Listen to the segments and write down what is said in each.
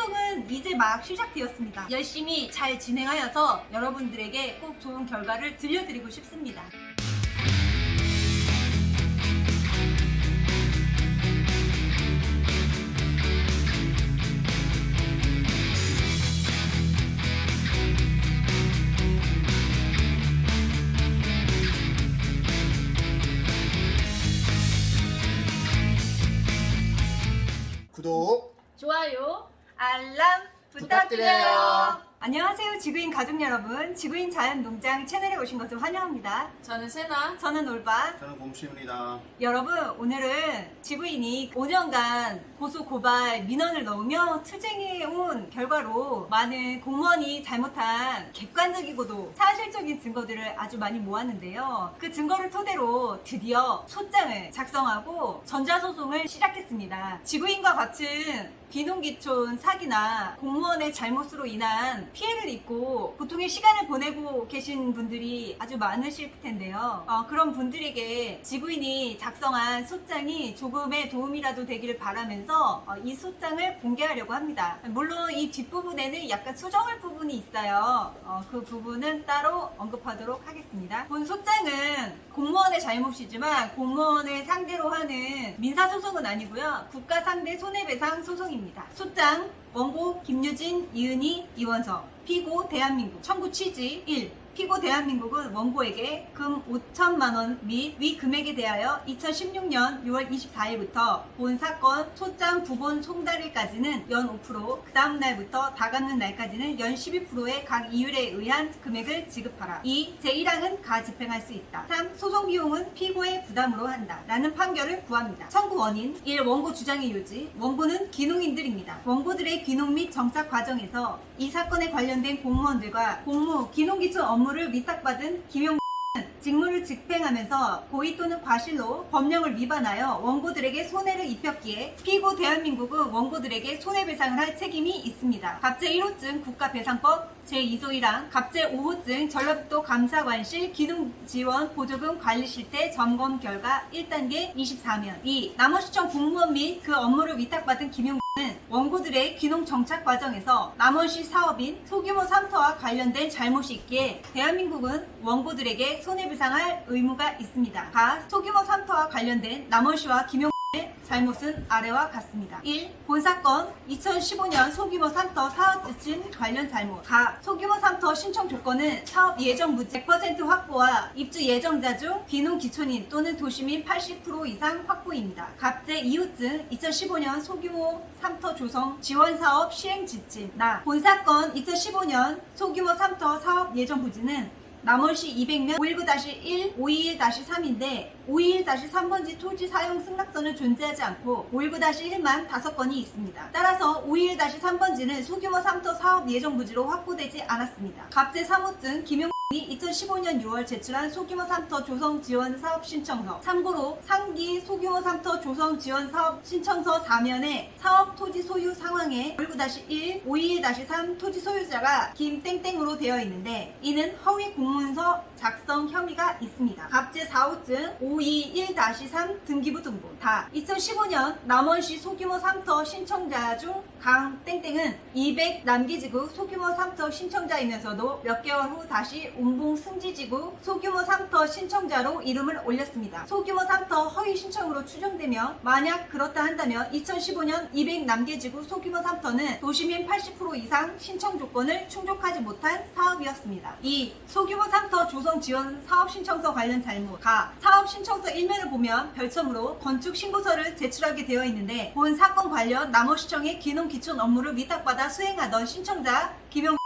소송은 이제 막 시작되었습니다. 열심히 잘 진행하여서 여러분들에게 꼭 좋은 결과를 들려드리고 싶습니다. 구독 좋아요. 알람 부탁드려요. 부탁드려요. 안녕하세요, 지구인 가족 여러분. 지구인 자연농장 채널에 오신 것을 환영합니다. 저는 세나. 저는 올바. 저는 곰씨입니다. 여러분, 오늘은 지구인이 5년간 고소, 고발, 민원을 넣으며 투쟁해온 결과로 많은 공무원이 잘못한 객관적이고도 사실적인 증거들을 아주 많이 모았는데요. 그 증거를 토대로 드디어 소장을 작성하고 전자소송을 시작했습니다. 지구인과 같은 비농기촌 사기나 공무원의 잘못으로 인한 피해를 입고 고통의 시간을 보내고 계신 분들이 아주 많으실 텐데요. 어, 그런 분들에게 지구인이 작성한 소장이 조금의 도움이라도 되기를 바라면서 어, 이 소장을 공개하려고 합니다. 물론 이 뒷부분에는 약간 수정할 부분이 있어요. 어, 그 부분은 따로 언급하도록 하겠습니다. 본 소장은 공무원의 잘못이지만 공무원을 상대로 하는 민사소송은 아니고요. 국가 상대 손해배상 소송입니다. 소장 원고 김유진, 이은희, 이원석 피고 대한민국 청구 취지 1. 피고 대한민국은 원고에게 금 5천만 원 및 위 금액에 대하여 2016년 6월 24일부터 본 사건 소장 부본 송달일까지는 연 5%, 그 다음 날부터 다 갚는 날까지는 연 12%의 각 이율에 의한 금액을 지급하라. 2. 제1항은 가 집행할 수 있다. 3. 소송 비용은 피고의 부담으로 한다. 라는 판결을 구합니다. 청구 원인 1. 원고 주장의 요지 원고는 귀농인들입니다. 원고들의 귀농 및 정착 과정에서 이 사건에 관련된 공무원들과 공무, 귀농기초 업무 를 위탁받은 김용 직무를 집행하면서 고의 또는 과실로 법령을 위반하여 원고들에게 손해를 입혔기에 피고 대한민국은 원고들에게 손해배상을 할 책임이 있습니다. 갑제 1호증 국가배상법 제2조 1항 갑제 5호증 전라북도 감사관실 기능지원 보조금 관리실태 점검 결과 1단계 24면 2. 남원시청 공무원 및 그 업무를 위탁받은 김용 는 원고들의 귀농 정착 과정에서 남원시 사업인 소규모 삼터와 관련된 잘못이 있기에 대한민국은 원고들에게 손해배상할 의무가 있습니다. 가 소규모 삼터와 관련된 남원시와 김용 의 잘못은 아래와 같습니다. 1. 본 사건 2015년 소규모 삼터 사업 지침 관련 잘못. 가 소규모 삼터 신청 조건은 사업 예정 무지 100% 확보와 입주 예정자 중 비농 기촌인 또는 도시민 80% 이상 확보입니다. 갑제 2호증 2015년 소규모 삼터 조성 지원 사업 시행 지침. 나. 본 사건 2015년 소규모 삼터 사업 예정 부지는 남원시 200면 519-1, 521-3인데 521-3번지 토지 사용 승낙서는 존재하지 않고 519-1만 5건이 있습니다. 따라서 521-3번지는 소규모 삼터 사업 예정 부지로 확보되지 않았습니다. 갑제 3호증 김용 이 2015년 6월 제출한 소규모 삼터 조성 지원 사업 신청서. 참고로 상기 소규모 삼터 조성 지원 사업 신청서 4면에 사업 토지 소유 상황에 519-1, 521-3 토지 소유자가 김땡땡으로 되어 있는데 이는 허위 공문서 작성 혐의가 있습니다. 갑제 4호증 521-3 등기부 등본. 다 2015년 남원시 소규모 삼터 신청자 중 강 땡땡은 200 남기지구 소규모 삼터 신청자이면서도 몇 개월 후 다시 운봉 승지지구 소규모 삼터 신청자로 이름을 올렸습니다. 소규모 삼터 허위 신청으로 추정되며 만약 그렇다 한다면 2015년 200 남계지구 소규모 삼터는 도시민 80% 이상 신청 조건을 충족하지 못한 사업이었습니다. 2. 소규모 삼터 조성 지원 사업 신청서 관련 잘못. 가. 사업 신청서 1면을 보면 별첨으로 건축 신고서를 제출하게 되어 있는데 본 사건 관련 남원시청의 기농 기촌 업무를 위탁받아 수행하던 신청자 김용는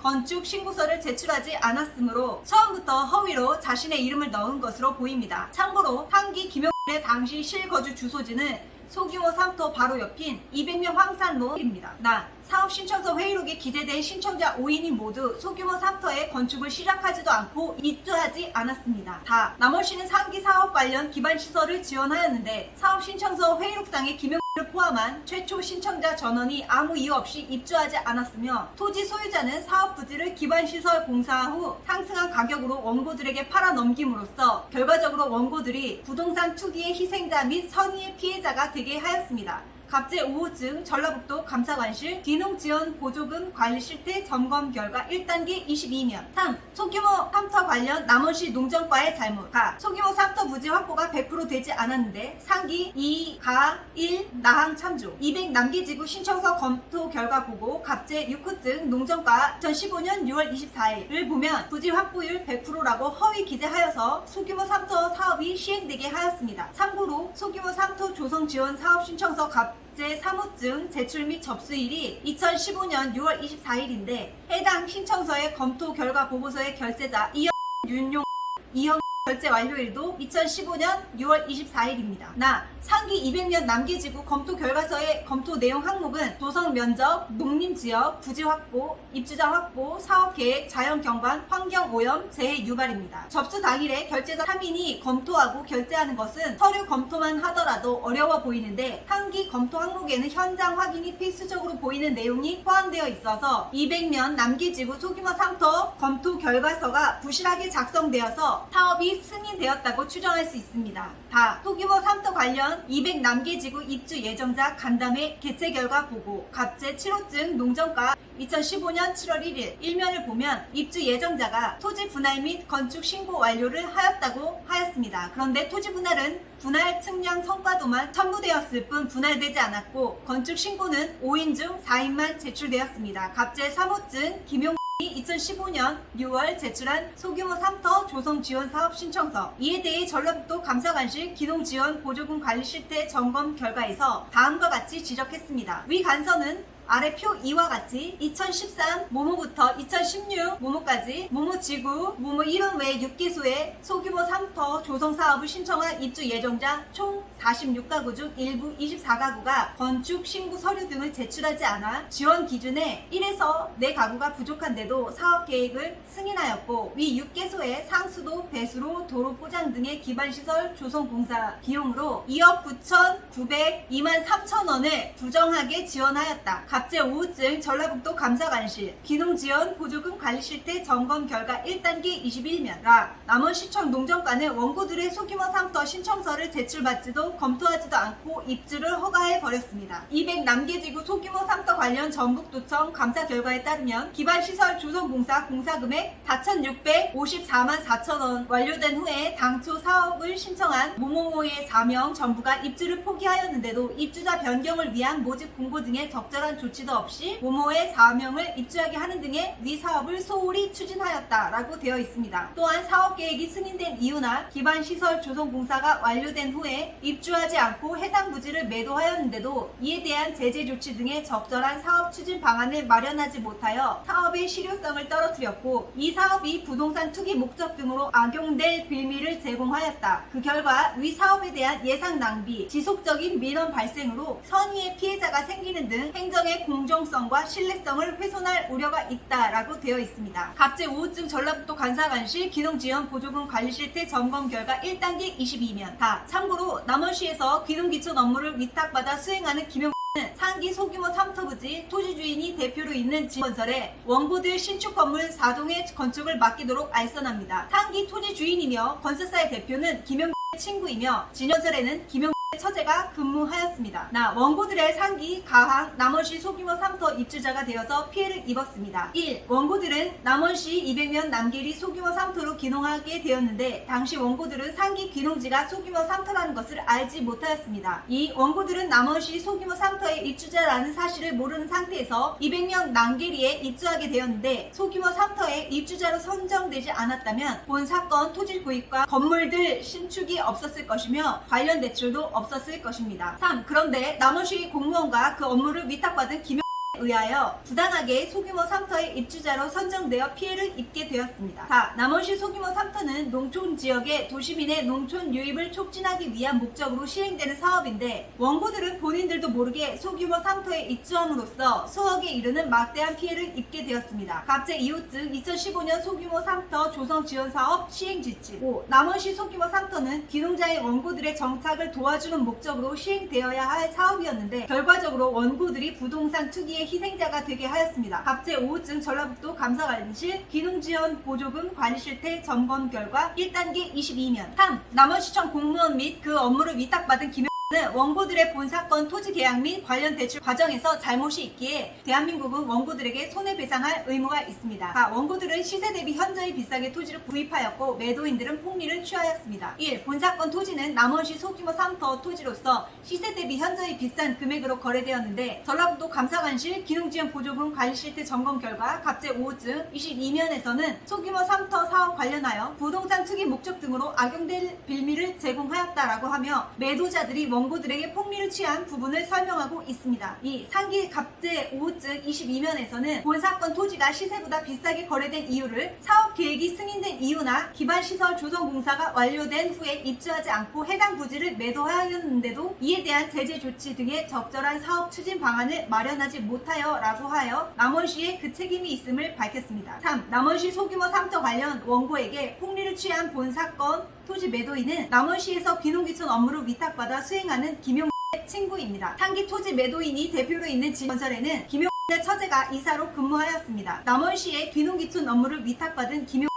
건축 신고서를 제출하지 않았으므로 처음부터 허위로 자신의 이름을 넣은 것으로 보입니다. 참고로 한기 김용의 당시 실거주 주소지는 소규모 삼터 바로 옆인 200명 황산로입니다. 나 사업 신청서 회의록에 기재된 신청자 5인이 모두 소규모 삼터에 건축을 시작하지도 않고 입주하지 않았습니다. 다 남원시는 상기 사업 관련 기반 시설을 지원하였는데 사업 신청서 회의록상에 김용 를 포함한 최초 신청자 전원이 아무 이유 없이 입주하지 않았으며 토지 소유자는 사업 부지를 기반시설 공사 후 상승한 가격으로 원고들에게 팔아 넘김으로써 결과적으로 원고들이 부동산 투기의 희생자 및 선의의 피해자가 되게 하였습니다. 갑제 5호증 전라북도 감사관실 귀농지원 보조금 관리 실태 점검 결과 1단계 22면 3. 소규모 삼터 관련 남원시 농정과의 잘못 가. 소규모 삼터 부지 확보가 100% 되지 않았는데 상기 2, 가 1, 나항 참조 200 남기지구 신청서 검토 결과 보고 갑제 6호증 농정과 2015년 6월 24일을 보면 부지 확보율 100%라고 허위 기재하여서 소규모 삼터 사업이 시행되게 하였습니다. 참고로 소규모 삼터 조성 지원 사업 신청서 갑 제 3호증 제출 및 접수일이 2015년 6월 24일인데 해당 신청서의 검토 결과 보고서의 결제자 이영 윤용 이영 결제 완료일도 2015년 6월 24일입니다. 나 상기 200년 남기지구 검토 결과서의 검토 내용 항목은 도성 면적, 농림 지역, 부지 확보, 입주자 확보, 사업 계획, 자연 경관, 환경 오염, 재해 유발입니다. 접수 당일에 결제자 3인이 검토하고 결제하는 것은 서류 검토만 하더라도 어려워 보이는데 상기 검토 항목에는 현장 확인이 필수적으로 보이는 내용이 포함되어 있어서 200년 남기지구 소규모 상터 검토 결과서가 부실하게 작성되어서 사업이 승인되었다고 추정할 수 있습니다. 다 소규모 삼터 관련 200 남기지구 입주 예정자 간담회 개최 결과 보고 갑제 7호증 농정가 2015년 7월 1일 일면을 보면 입주 예정자가 토지 분할 및 건축 신고 완료를 하였다고 하였습니다. 그런데 토지 분할은 분할 측량 성과도만 첨부되었을 뿐 분할되지 않았고 건축 신고는 5인 중 4인만 제출되었습니다. 갑제 3호증 김용 2015년 6월 제출한 소규모 삼터 조성 지원 사업 신청서 이에 대해 전라북도 감사관실 기농지원 보조금 관리 실태 점검 결과에서 다음과 같이 지적했습니다. 위 간서는 아래 표 2와 같이 2013 모모부터 2016 모모까지 모모지구 모모 1원 외 6개소의 소규모 3터 조성 사업을 신청한 입주 예정자 총 46가구 중 일부 24가구가 건축 신고 서류 등을 제출하지 않아 지원 기준에 1에서 4가구가 부족한데도 사업 계획을 승인하였고 위 6개소의 상수도 배수로 도로 포장 등의 기반시설 조성 공사 비용으로 2억 9,900 2만 3천 원을 부정하게 지원하였다. 갑제 5호증 전라북도 감사관실 기농지원 보조금 관리 실태 점검 결과 1단계 21면 라 남원시청 농정과는 원고들의 소규모 삼터 신청서를 제출받지도 검토하지도 않고 입주를 허가해 버렸습니다. 200 남계지구 소규모 삼터 관련 전북도청 감사 결과에 따르면 기반시설 조성공사 공사금액 4,654만 4천 원 완료된 후에 당초 사업을 신청한 모모모의 4명 전부가 입주를 포기하였는데도 입주자 변경을 위한 모집 공고 등의 적절한 조치도 없이 모모의 4명을 입주하게 하는 등의 위 사업을 소홀히 추진하였다라고 되어 있습니다. 또한 사업 계획이 승인된 이유나 기반 시설 조성 공사가 완료된 후에 입주하지 않고 해당 부지를 매도하였는데도 이에 대한 제재 조치 등의 적절한 사업 추진 방안을 마련하지 못하여 사업의 실효성을 떨어뜨렸고 이 사업이 부동산 투기 목적 등으로 악용될 빌미를 제공하였다. 그 결과 위 사업에 대한 예상 낭비, 지속적인 민원 발생으로 선의의 피해자가 생기는 등 행정의 공정성과 신뢰성을 훼손할 우려가 있다라고 되어 있습니다. 각제 5호증 전라북도 간사관실 기농지원 보조금 관리 실태 점검 결과 1단계 22면 다 참고로 남원시에서 기농기촌 업무를 위탁받아 수행하는 김용 는 상기 소규모 삼터부지 토지 주인이 대표로 있는 지건설에 원고들 신축 건물 4동의 건축을 맡기도록 알선합니다. 상기 토지 주인이며 건설사의 대표는 김용 친구이며 진연설에는 김용 처제가 근무하였습니다. 나 원고들의 상기, 가항, 남원시 소규모 삼터 입주자가 되어서 피해를 입었습니다. 1. 원고들은 남원시 200년 남계리 소규모 삼터로 기농하게 되었는데 당시 원고들은 상기 귀농지가 소규모 삼터라는 것을 알지 못하였습니다. 2. 원고들은 남원시 소규모 삼터의 입주자라는 사실을 모르는 상태에서 200년 남계리에 입주하게 되었는데 소규모 삼터에 입주자로 선정되지 않았다면 본 사건 토지 구입과 건물들 신축이 없었을 것이며 관련 대출도 없었 을 것입니다. 3. 그런데 남원시 공무원과 그 업무를 위탁받은 김 의하여 부당하게 소규모 삼터의 입주자로 선정되어 피해를 입게 되었습니다. 4. 남원시 소규모 삼터는 농촌 지역의 도시민의 농촌 유입을 촉진하기 위한 목적으로 시행되는 사업인데 원고들은 본인들도 모르게 소규모 삼터에 입주함으로써 수억에 이르는 막대한 피해를 입게 되었습니다. 갑제 2호증 2015년 소규모 삼터 조성 지원 사업 시행 지침 5. 남원시 소규모 삼터는 귀농자의 원고들의 정착을 도와주는 목적으로 시행되어야 할 사업이었는데 결과적으로 원고들이 부동산 투기의 희생자가 되게 하였습니다. 갑제 5호증 전라북도 감사관리실 기농지원 보조금 관리실태 점검 결과 1단계 22면 3. 남원시청 공무원 및 그 업무를 위탁받은 김는 원고들의 본사건 토지 계약 및 관련 대출 과정에서 잘못이 있기에 대한민국은 원고들에게 손해배상할 의무가 있습니다. 아, 원고들은 시세 대비 현저히 비싸게 토지를 구입하였고 매도인들은 폭리를 취하였습니다. 1. 본사건 토지는 남원시 소규모 3터 토지로서 시세 대비 현저히 비싼 금액으로 거래되었는데 전라북도 감사관실 기농지원 보조금 관리시트 점검 결과 갑재 5호증 22면에서는 소규모 3터 사업 관련하여 부동산 투기 목적 등으로 악용될 빌미를 제공하였다라고 하며 매도자들이 원 고들에게 폭리를 취한 부분을 설명하고 있습니다. 이 상기 갑재 5호증 22면에서는 본 사건 토지가 시세보다 비싸게 거래된 이유를 사업 계획이 승인된 이유나 기반 시설 조성 공사가 완료된 후에 입주하지 않고 해당 부지를 매도하였는데도 이에 대한 제재 조치 등의 적절한 사업 추진 방안을 마련하지 못하여 라고 하여 남원시에 그 책임이 있음을 밝혔습니다. 3. 남원시 소규모 3터 관련 원고에게 폭리를 취한 본 사건 토지 매도인은 남원시에서 귀농귀촌 업무를 위탁받아 수행하는 김용 친구입니다. 상기 토지 매도인이 대표로 있는 지건설에는 김용 의 처제가 이사로 근무하였습니다. 남원시에 귀농귀촌 업무를 위탁받은 김용 이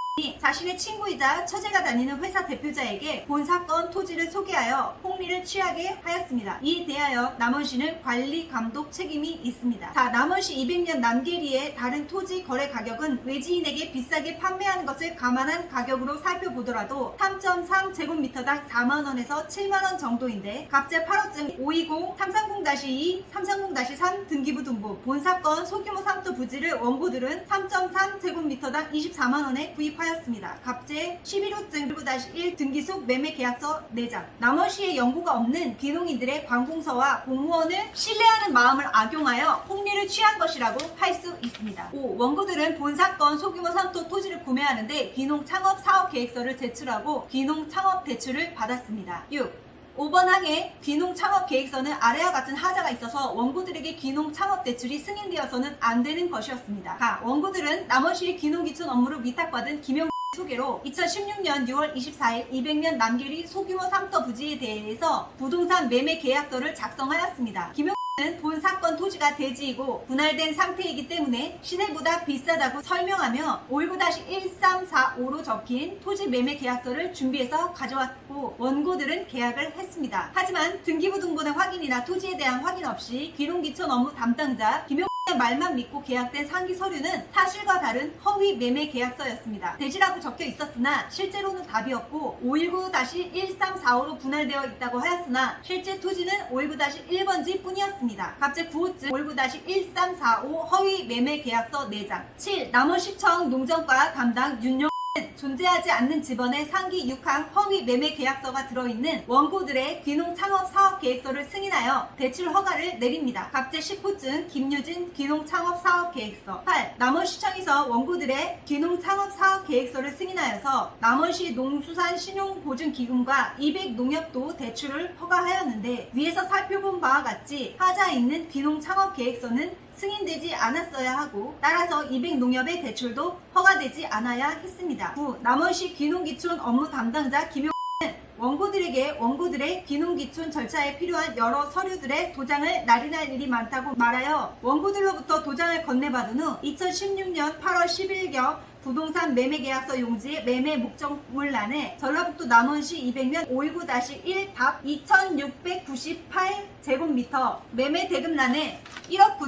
자신의 친구이자 처제가 다니는 회사 대표자에게 본 사건 토지를 소개하여 폭리를 취하게 하였습니다. 이에 대하여 남원시는 관리 감독 책임이 있습니다. 자, 남원시 200년 남계리의 다른 토지 거래 가격은 외지인에게 비싸게 판매하는 것을 감안한 가격으로 살펴보더라도 3.3 제곱미터당 4만 원에서 7만 원 정도인데 갑재 8호증 520-330-2, 330-3 등기부 등본 본 사건 소규모 3도 부지를 원고들은 3.3 제곱미터당 24만 원에 구입하 였습니다. 갑재 11호증 19-1 등기 속 매매 계약서 4장 남원시의 연고가 없는 귀농인들의 관공서와 공무원을 신뢰하는 마음을 악용하여 폭리를 취한 것이라고 할 수 있습니다. 5. 원고들은 본 사건 소규모 3도 토지를 구매하는데 귀농 창업 사업 계획서를 제출하고 귀농 창업 대출을 받았습니다. 6. 5번 항의 귀농 창업 계획서는 아래와 같은 하자가 있어서 원고들에게 귀농 창업 대출이 승인되어서는 안 되는 것이었습니다. 가, 원고들은 남원시 귀농 기촌 업무를 위탁받은 김영 소개로 2016년 6월 24일 200년 남계리 소규모 3터 부지에 대해서 부동산 매매 계약서를 작성하였습니다. 김영 는 본 사건 토지가 대지이고 분할된 상태이기 때문에 시세보다 비싸다고 설명하며 519-1345로 적힌 토지 매매 계약서를 준비해서 가져왔고 원고들은 계약을 했습니다. 하지만 등기부 등본의 확인이나 토지에 대한 확인 없이 귀농기촌 업무 담당자 김용 의 말만 믿고 계약된 상기 서류는 사실과 다른 허위 매매 계약서였습니다. 대지라고 적혀 있었으나 실제로는 답이었고 519-1345로 분할되어 있다고 하였으나 실제 토지는 519-1번지 뿐이었습니다. 갑재 9호증 519-1345 허위 매매 계약서 4장 7. 남원시청 농정과 담당 윤용 존재하지 않는 집원의 상기 6항 허위 매매 계약서가 들어있는 원고들의 귀농 창업 사업 계획서를 승인하여 대출 허가를 내립니다. 갑재 10호증 김유진 귀농 창업 사업 계획서 8. 남원시청에서 원고들의 귀농 창업 사업 계획서를 승인하여서 남원시 농수산 신용보증기금과 200 농협도 대출을 허가하였는데 위에서 살펴본 바와 같이 하자에 있는 귀농 창업 계획서는 승인되지 않았어야 하고 따라서 200 농협의 대출도 허가되지 않아야 했습니다. 9. 남원시 귀농기촌 업무 담당자 김용 원고들에게 원고들의 귀농기촌 절차에 필요한 여러 서류들의 도장을 날인할 일이 많다고 말하여 원고들로부터 도장을 건네받은 후 2016년 8월 10일경 부동산 매매계약서 용지의 매매 목적물란에 전라북도 남원시 200면 519-1답 2698제곱미터 매매 대금란에 1억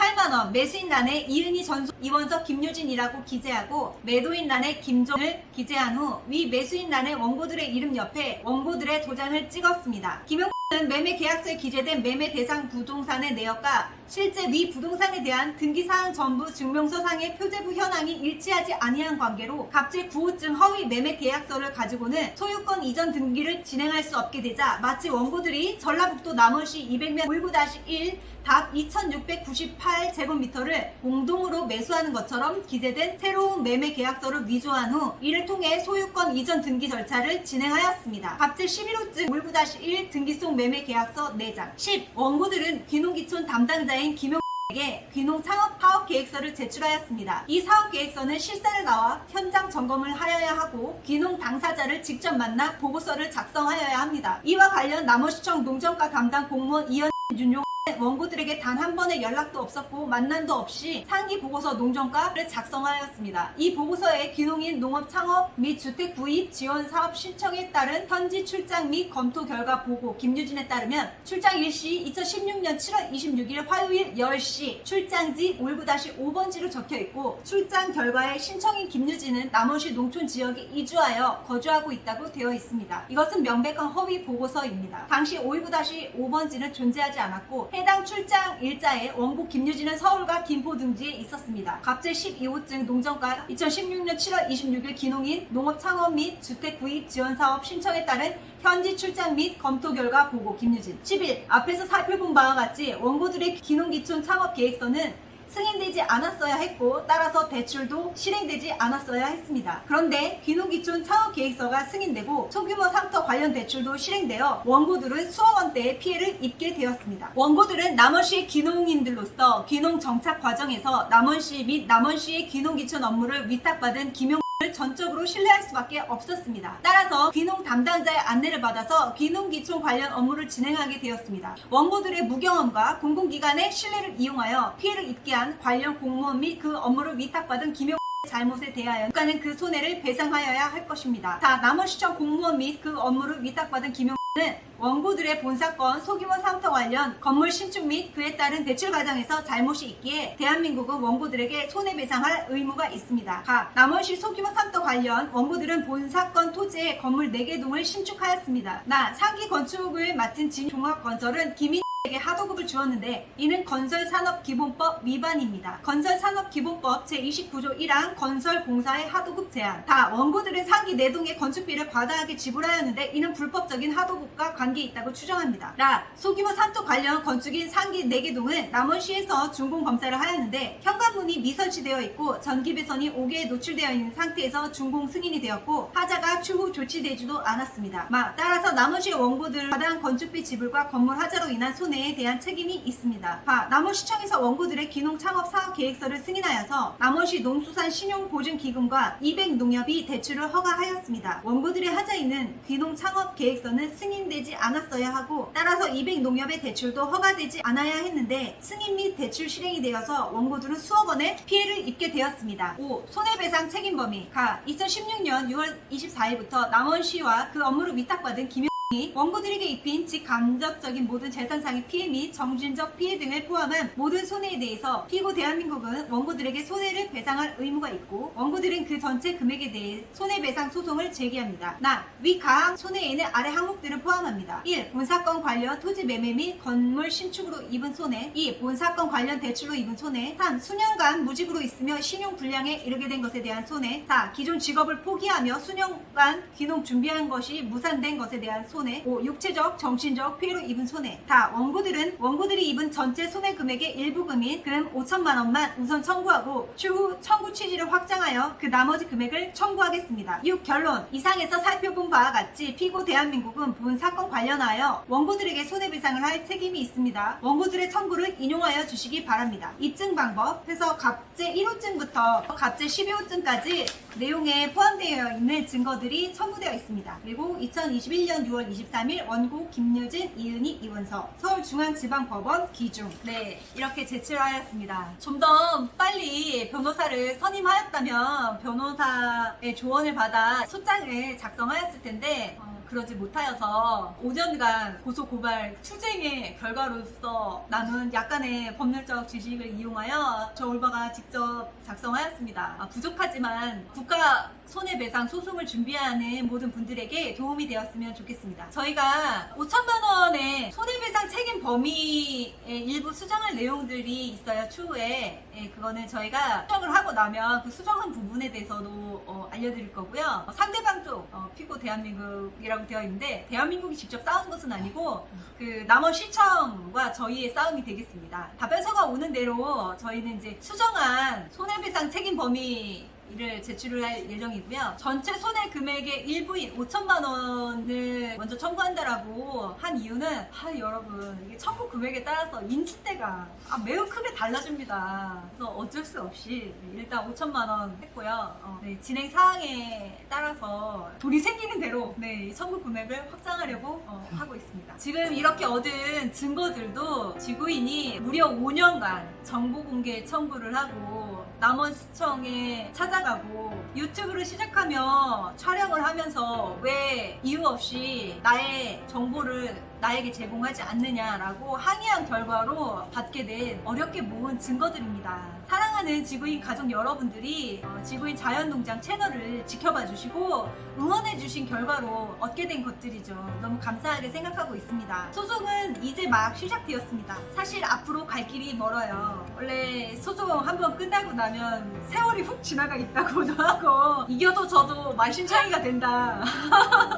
9608만원 매수인란에 이은희 전속 이원석 김유진이라고 기재하고 매도인란에 김종을 기재한 후 위 매수인란에 원고들의 이름 옆에 원고들의 도장을 찍었습니다. 김용 는 매매 계약서에 기재된 매매 대상 부동산의 내역과 실제 위 부동산에 대한 등기사항 전부 증명서 상의 표제부 현황이 일치하지 아니한 관계로 갑질 9호증 허위 매매 계약서를 가지고는 소유권 이전 등기를 진행할 수 없게 되자 마치 원고들이 전라북도 남원시 200면 519-1 답 2698제곱미터를 공동으로 매수하는 것처럼 기재된 새로운 매매 계약서를 위조한 후 이를 통해 소유권 이전 등기 절차를 진행하였습니다. 갑질 11호증 519-1 등기속 매매 계약서 4장 10. 원고들은 귀농기촌 담당자인 김용 에게 귀농 창업 파업 계획서를 제출하였습니다. 이 사업 계획서는 실사를 나와 현장 점검을 하여야 하고 귀농 당사자를 직접 만나 보고서를 작성하여야 합니다. 이와 관련 남원시청 농정과 담당 공무원 이현 윤용 원고들에게 단 한 번의 연락도 없었고 만남도 없이 상기 보고서 농정과를 작성하였습니다. 이 보고서에 귀농인 농업 창업 및 주택 구입 지원 사업 신청에 따른 현지 출장 및 검토 결과 보고 김유진에 따르면 출장 일시 2016년 7월 26일 화요일 10시 출장지 5-5번지로 적혀 있고 출장 결과에 신청인 김유진은 남원시 농촌 지역에 이주하여 거주하고 있다고 되어 있습니다. 이것은 명백한 허위 보고서입니다. 당시 5-5번지는 존재하지 않았고 해당 출장 일자에 원고 김유진은 서울과 김포 등지에 있었습니다. 갑제 12호증 농정과 2016년 7월 26일 기농인 농업 창업 및 주택 구입 지원 사업 신청에 따른 현지 출장 및 검토 결과 보고 김유진 10일 앞에서 살펴본 바와 같이 원고들의 기농기촌 창업 계획서는 승인되지 않았어야 했고 따라서 대출도 실행되지 않았어야 했습니다. 그런데 귀농기촌 창업 계획서가 승인되고 소규모 상터 관련 대출도 실행되어 원고들은 수억 원대의 피해를 입게 되었습니다. 원고들은 남원시의 귀농인들로서 귀농 정착 과정에서 남원시 및 남원시의 귀농기촌 업무를 위탁받은 김용 을 전적으로 신뢰할 수밖에 없었습니다. 따라서 귀농 담당자의 안내를 받아서 귀농기촌 관련 업무를 진행하게 되었습니다. 원고들의 무경험과 공공기관의 신뢰를 이용하여 피해를 입게 한 관련 공무원 및 그 업무를 위탁받은 김용 잘못에 대하여 국가는 그 손해를 배상하여야 할 것입니다. 자, 남원 시청 공무원 및 그 업무를 위탁받은 김용 는 원고들의 본사건 소규모 상터 관련 건물 신축 및 그에 따른 대출 과정에서 잘못이 있기에 대한민국은 원고들에게 손해배상할 의무가 있습니다. 가 남원시 소규모 상터 관련 원고들은 본사건 토지에 건물 4개 동을 신축하였습니다. 나 상기 건축을 맡은 진종합건설은 김인 에게 하도급을 주었는데 이는 건설산업기본법 위반입니다. 건설산업기본법 제29조 1항 건설공사의 하도급 제한 다 원고들은 상기 내동의 건축비를 과다하게 지불하였는데 이는 불법적인 하도급과 관계 있다고 추정합니다. 라 소규모 산토 관련 건축인 상기 4개 동은 남원시에서 준공검사를 하였는데 현관문이 미설치되어 있고 전기배선이 5개에 노출되어 있는 상태에서 준공 승인이 되었고 하자가 추후 조치되지도 않았습니다. 마 따라서 남원시 원고들 과다한 건축비 지불과 건물 하자로 인한 손 해에 대한 책임이 있습니다. 바, 남원시청에서 원고들의 기농 창업 사업 계획서를 승인하여서 남원시 농수산 신용보증기금과 200농협이 대출을 허가하였습니다. 원고들의 하자인은 귀농 창업 계획서는 승인되지 않았어야 하고 따라서 200농협의 대출도 허가되지 않아야 했는데 승인 및 대출 실행이 되어서 원고들은 수억 원의 피해를 입게 되었습니다. 5. 손해배상 책임 범위 가 2016년 6월 24일부터 남원시와 그 업무를 위탁받은 김이 원고들에게 입힌 직간접적인 모든 재산상의 피해 및 정신적 피해 등을 포함한 모든 손해에 대해서 피고 대한민국은 원고들에게 손해를 배상할 의무가 있고 원고들은 그 전체 금액에 대해 손해배상 소송을 제기합니다. 나, 위 가항 손해에는 아래 항목들을 포함합니다. 1. 본사건 관련 토지 매매 및 건물 신축으로 입은 손해 2. 본사건 관련 대출로 입은 손해 3. 수년간 무직으로 있으며 신용 불량에 이르게 된 것에 대한 손해 4. 기존 직업을 포기하며 수년간 귀농 준비한 것이 무산된 것에 대한 손해 손해, 5. 육체적, 정신적 피해로 입은 손해. 다 원고들은 원고들이 입은 전체 손해 금액의 일부금인 금 5천만 원만 우선 청구하고 추후 청구 취지를 확장하여 그 나머지 금액을 청구하겠습니다. 6. 결론. 이상에서 살펴본 바와 같이 피고 대한민국은 본 사건 관련하여 원고들에게 손해배상을 할 책임이 있습니다. 원고들의 청구를 인용하여 주시기 바랍니다. 입증 방법. 해서 갑제 1호증부터 갑제 12호증까지 내용에 포함되어 있는 증거들이 첨부되어 있습니다. 그리고 2021년 6월 23일 원고 김유진, 이은희, 이원서 서울중앙지방법원 기중 네 이렇게 제출하였습니다. 좀 더 빨리 변호사를 선임하였다면 변호사의 조언을 받아 소장을 작성하였을 텐데 어, 그러지 못하여서 5년간 고소고발 투쟁의 결과로서 남은 약간의 법률적 지식을 이용하여 저 올바가 직접 작성하였습니다. 아, 부족하지만 국가 손해배상 소송을 준비하는 모든 분들에게 도움이 되었으면 좋겠습니다. 저희가 5천만 원의 손해배상 책임 범위의 일부 수정할 내용들이 있어요. 추후에 예, 그거는 저희가 수정을 하고 나면 그 수정한 부분에 대해서도 어, 알려드릴 거고요. 어, 상대방 쪽 어, 피고 대한민국이라고 되어 있는데 대한민국이 직접 싸운 것은 아니고 그 남원 시청과 저희의 싸움이 되겠습니다. 답변서가 오는 대로 저희는 이제 수정한 손해배상 책임 범위 이 를 제출을 할 예정이고요. 전체 손해 금액의 일부인 5천만 원을 먼저 청구한다라고 한 이유는 아 여러분 이게 청구 금액에 따라서 인지대가 아, 매우 크게 달라집니다. 그래서 어쩔 수 없이 네, 일단 5천만 원 했고요. 어, 네, 진행 사항에 따라서 돈이 생기는 대로 네, 이 청구 금액을 확장하려고 어, 하고 있습니다. 지금 이렇게 얻은 증거들도 지구인이 무려 5년간 정보 공개 청구를 하고 남원시청에 찾아가고 유튜브를 시작하며 촬영을 하면서 왜 이유 없이 나의 정보를 나에게 제공하지 않느냐라고 항의한 결과로 받게 된 어렵게 모은 증거들입니다. 사랑 하는 지구인 가족 여러분들이 어, 지구인 자연농장 채널을 지켜봐 주시고 응원해 주신 결과로 얻게 된 것들이죠. 너무 감사하게 생각하고 있습니다. 소송은 이제 막 시작되었습니다. 사실 앞으로 갈 길이 멀어요. 원래 소송 한 번 끝나고 나면 세월이 훅 지나가 있다고도 하고 이겨도 저도 만신창이가 된다.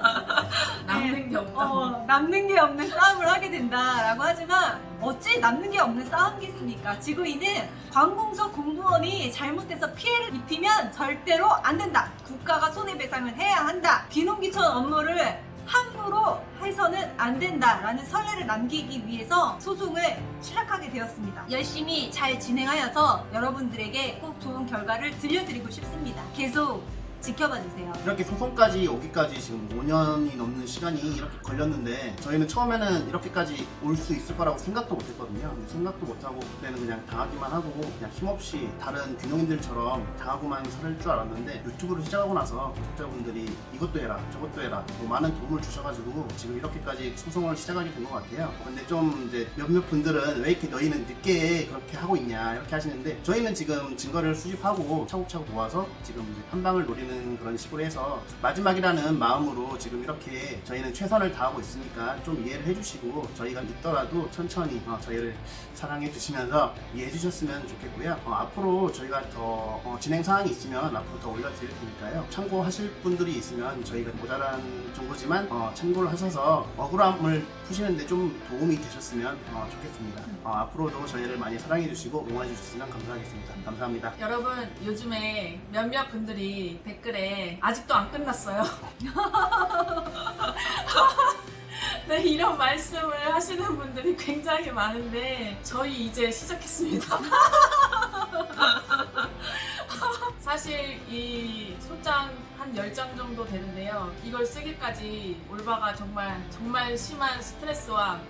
남는 게 없다고. 어, 남는 게 없는 싸움을 하게 된다라고 하지만 어찌 남는 게 없는 싸움이겠습니까? 지구인은 관공서 공무원이 잘못해서 피해를 입히면 절대로 안 된다. 국가가 손해배상을 해야 한다. 귀농귀촌 업무를 함부로 해서는 안 된다라는 선례를 남기기 위해서 소송을 시작하게 되었습니다. 열심히 잘 진행하여서 여러분들에게 꼭 좋은 결과를 들려드리고 싶습니다. 계속 지켜봐 주세요. 이렇게 소송까지 오기까지 지금 5년이 넘는 시간이 이렇게 걸렸는데 저희는 처음에는 이렇게까지 올 수 있을 거라고 생각도 못 했거든요. 근데 생각도 못 하고 그때는 그냥 당하기만 하고 그냥 힘없이 다른 귀농인들처럼 당하고만 살 줄 알았는데 유튜브를 시작하고 나서 구독자분들이 이것도 해라 저것도 해라 뭐 많은 도움을 주셔가지고 지금 이렇게까지 소송을 시작하게 된 것 같아요. 근데 좀 이제 몇몇 분들은 왜 이렇게 너희는 늦게 그렇게 하고 있냐 이렇게 하시는데 저희는 지금 증거를 수집하고 차곡차곡 모아서 지금 이제 한 방을 노리는 그런 식으로 해서 마지막이라는 마음으로 지금 이렇게 저희는 최선을 다하고 있으니까 좀 이해를 해주시고 저희가 늦더라도 천천히 어, 저희를 사랑해 주시면서 이해해 주셨으면 좋겠고요. 어, 앞으로 저희가 더 어, 진행 사항이 있으면 앞으로 더 올려드릴 테니까요. 참고하실 분들이 있으면 저희가 모자란 정보지만 어, 참고를 하셔서 억울함을 푸시는데 좀 도움이 되셨으면 어, 좋겠습니다. 어, 앞으로도 저희를 많이 사랑해 주시고 응원해 주셨으면 감사하겠습니다. 감사합니다. 여러분 요즘에 몇몇 분들이 댓글 에 아직도 안 끝났어요. 네 이런 말씀을 하시는 분들이 굉장히 많은데 저희 이제 시작했습니다. 사실 이 소장 한 10장 정도 되는데요. 이걸 쓰기까지 올바가 정말 정말 심한 스트레스와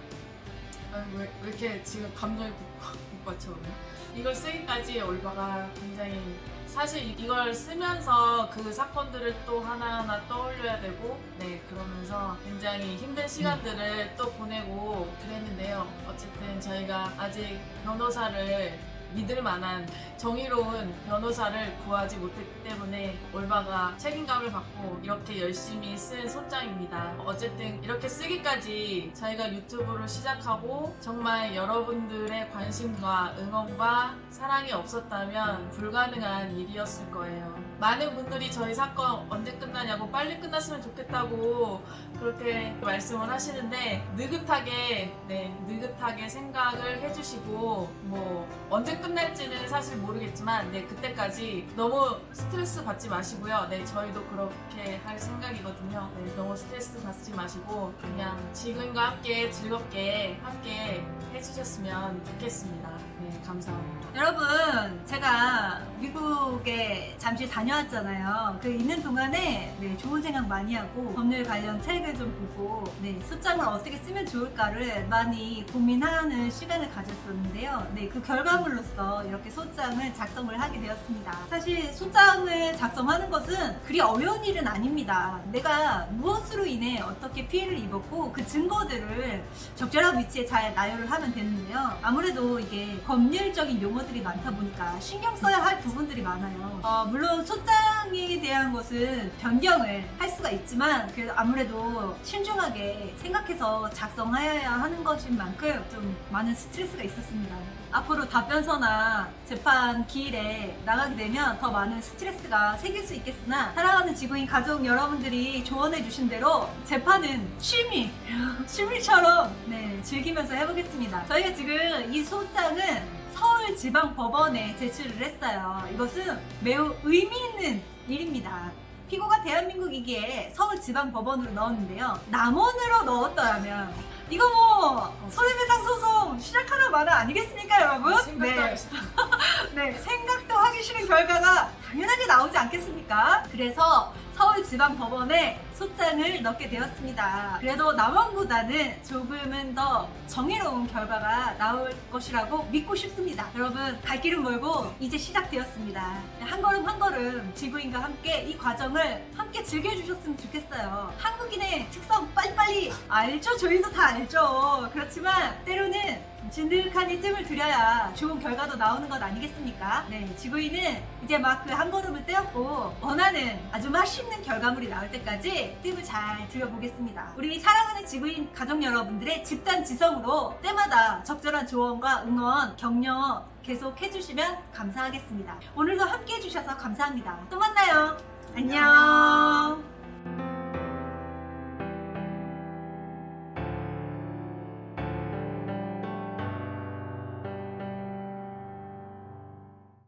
아, 왜, 왜 이렇게 지금 감정이 북받쳐 오네. 이걸 쓰기까지 올바가 굉장히 사실 이- 이걸 쓰면서 그 사건들을 또 하나하나 떠올려야 되고 네 그러면서 굉장히 힘든 시간들을 또 보내고 그랬는데요. 어쨌든 저희가 아직 변호사를 믿을 만한 정의로운 변호사를 구하지 못했기 때문에 올바가 책임감을 갖고 이렇게 열심히 쓴 소장입니다. 어쨌든 이렇게 쓰기까지 저희가 유튜브를 시작하고 정말 여러분들의 관심과 응원과 사랑이 없었다면 불가능한 일이었을 거예요. 많은 분들이 저희 사건 언제 끝나냐고 빨리 끝났으면 좋겠다고 그렇게 말씀을 하시는데 느긋하게 네 느긋하게 생각을 해주시고 뭐 언제 끝날지는 사실 모르겠지만 네 그때까지 너무 스트레스 받지 마시고요. 네 저희도 그렇게 할 생각이거든요. 네 너무 스트레스 받지 마시고 그냥 지금과 함께 즐겁게 함께 해주셨으면 좋겠습니다. 네 감사합니다. 여러분, 제가 미국에 잠시 다녀 왔잖아요. 그 있는 동안에 네, 좋은 생각 많이 하고 법률 관련 책을 좀 보고 네, 소장을 어떻게 쓰면 좋을까를 많이 고민하는 시간을 가졌었는데요. 네, 그 결과물로서 이렇게 소장을 작성을 하게 되었습니다. 사실 소장을 작성하는 것은 그리 어려운 일은 아닙니다. 내가 무엇으로 인해 어떻게 피해를 입었고 그 증거들을 적절한 위치에 잘 나열을 하면 되는데요. 아무래도 이게 법률적인 용어들이 많다 보니까 신경 써야 할 부분들이 많아요. 어, 물론 소장에 대한 것은 변경을 할 수가 있지만 그래도 아무래도 신중하게 생각해서 작성하여야 하는 것인 만큼 좀 많은 스트레스가 있었습니다. 앞으로 답변서나 재판 기일에 나가게 되면 더 많은 스트레스가 생길 수 있겠으나 사랑하는 지구인 가족 여러분들이 조언해 주신 대로 재판은 취미 취미처럼 네, 즐기면서 해보겠습니다. 저희가 지금 이 소장은 서울지방법원에 제출을 했어요. 이것은 매우 의미 있는 일입니다. 피고가 대한민국이기에 서울지방법원으로 넣었는데요. 남원으로 넣었더라면 이거 뭐 손해배상 소송 시작하는 말은 아니겠습니까, 여러분? 생각도 하기 싫다. 네, 생각도 하기 싫은 결과가 당연하게 나오지 않겠습니까? 그래서 서울지방법원에 소장을 넣게 되었습니다. 그래도 남원보다는 조금은 더 정의로운 결과가 나올 것이라고 믿고 싶습니다. 여러분, 갈 길은 멀고 이제 시작되었습니다. 한 걸음 한 걸음 지구인과 함께 이 과정을 함께 즐겨주셨으면 좋겠어요. 한국인의 특성 빨리빨리 알죠? 저희도 다 알죠. 그렇지만 때로는 진득하니 뜸을 들여야 좋은 결과도 나오는 것 아니겠습니까? 네, 지구인은 이제 막 그 한 걸음을 떼었고 원하는 아주 맛있는 결과물이 나올 때까지 뜸을 잘 들여보겠습니다. 우리 사랑하는 지구인 가족 여러분들의 집단 지성으로 때마다 적절한 조언과 응원, 격려 계속 해주시면 감사하겠습니다. 오늘도 함께 해주셔서 감사합니다. 또 만나요. 안녕.